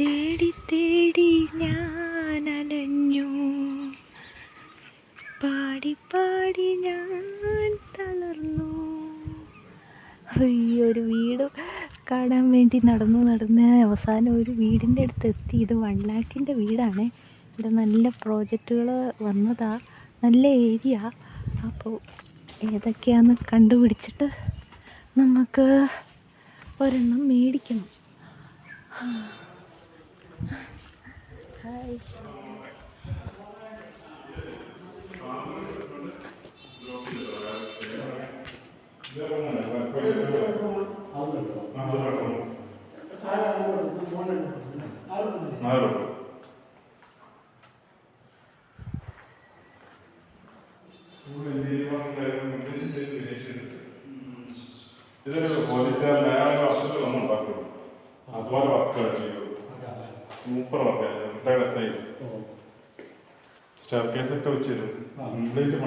തേടി തേടി ഞാൻ അലഞ്ഞു പാടി പാടി ഞാൻ തളർന്നു. ഈ ഒരു വീട് കാണാൻ വേണ്ടി നടന്നു നടന്ന് അവസാനം ഒരു വീടിന്റെ അടുത്ത് എത്തി. ഇത് വൺ ലാക്കിന്റെ വീടാണ്. ഇവിടെ നല്ല പ്രോജക്റ്റുകൾ വന്നതാ. നല്ല ഏരിയ. അപ്പോൾ ഏതൊക്കെയാന്ന് കണ്ടുപിടിച്ചിട്ട് നമുക്ക് ഒരെണ്ണം മേടിക്കണം. ഹായ്. ഇതൊരു പോലീസുകാരൻ അയാളെ വർഷത്തിൽ ഒന്നും ഉണ്ടാക്കുള്ളൂ അതുപോലെ വർക്ക് ചെയ്തു super work retired S I staircase ഒക്കെ വെച്ച് തരും കംപ്ലീറ്റ്